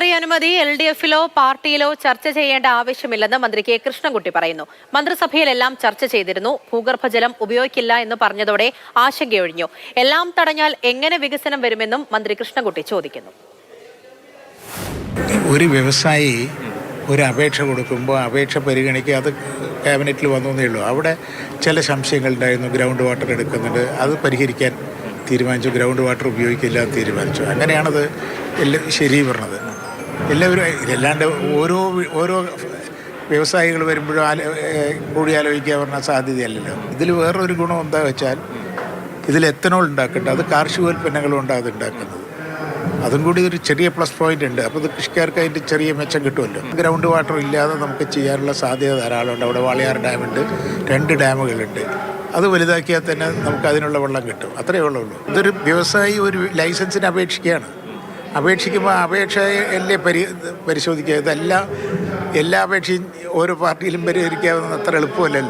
Quarry അനുമതി L D എഫിലോ പാർട്ടിയിലോ ചർച്ച ചെയ്യേണ്ട ആവശ്യമില്ലെന്ന് മന്ത്രി കെ കൃഷ്ണൻകുട്ടി പറയുന്നു. മന്ത്രിസഭയിലെല്ലാം ചർച്ച ചെയ്തിരുന്നു. ഭൂഗർഭജലം ഉപയോഗിക്കില്ല എന്ന് പറഞ്ഞതോടെ ആശങ്കയൊഴിഞ്ഞു. എല്ലാം തടഞ്ഞാൽ എങ്ങനെ വികസനം വരുമെന്നും മന്ത്രി കൃഷ്ണൻകുട്ടി ചോദിക്കുന്നു. ഒരു വ്യവസായി ഒരു അപേക്ഷ കൊടുക്കുമ്പോൾ അപേക്ഷ പരിഗണിക്കുക അത് ക്യാബിനറ്റിൽ വന്നേ ഉള്ളൂ. അവിടെ ചില സംശയങ്ങൾ ഉണ്ടായിരുന്നു. ഗ്രൗണ്ട് വാട്ടർ എടുക്കുന്നുണ്ട്. അത് പരിഹരിക്കാൻ തീരുമാനിച്ചു. ഗ്രൗണ്ട് വാട്ടർ ഉപയോഗിക്കില്ല എന്ന് തീരുമാനിച്ചു. അങ്ങനെയാണത് എല്ലാം ശരി പറഞ്ഞത് എല്ലാവരും അല്ലാണ്ട് ഓരോ ഓരോ വ്യവസായികൾ വരുമ്പോഴും ആല കൂടി ആലോചിക്കുക പറഞ്ഞ സാധ്യതയല്ലല്ലോ. ഇതിൽ വേറൊരു ഗുണം എന്താ വെച്ചാൽ ഇതിൽ എത്തനോൾ ഉണ്ടാക്കുന്നുണ്ട് അത് കാർഷികോൽപ്പന്നങ്ങളും അത് ഉണ്ടാക്കുന്നത്. അതും കൂടി ഒരു ചെറിയ പ്ലസ് പോയിന്റ് ഉണ്ട്. അപ്പോൾ ഇത് കൃഷിക്കാർക്ക് അതിന്റെ ചെറിയ മെച്ചം കിട്ടുമല്ലോ. ഗ്രൗണ്ട് വാട്ടർ ഇല്ലാതെ നമുക്ക് ചെയ്യാനുള്ള സാധ്യത ധാരാളമുണ്ട്. അവിടെ വാളയാർ ഡാമുണ്ട് രണ്ട് ഡാമുകളുണ്ട്. അത് വലുതാക്കിയാൽ തന്നെ നമുക്ക് അതിനുള്ള വെള്ളം കിട്ടും. അത്രയേ ഉള്ളൂ. ഇതൊരു വ്യവസായി ഒരു ലൈസൻസിന് അപേക്ഷിക്കുകയാണ്. അപേക്ഷിക്കുമ്പോൾ അപേക്ഷയല്ലേ പരി പരിശോധിക്കുക? ഇതെല്ലാം എല്ലാ അപേക്ഷയും ഓരോ പാർട്ടിയിലും പരിഹരിക്കാവുന്ന അത്ര എളുപ്പമല്ലല്ലോ.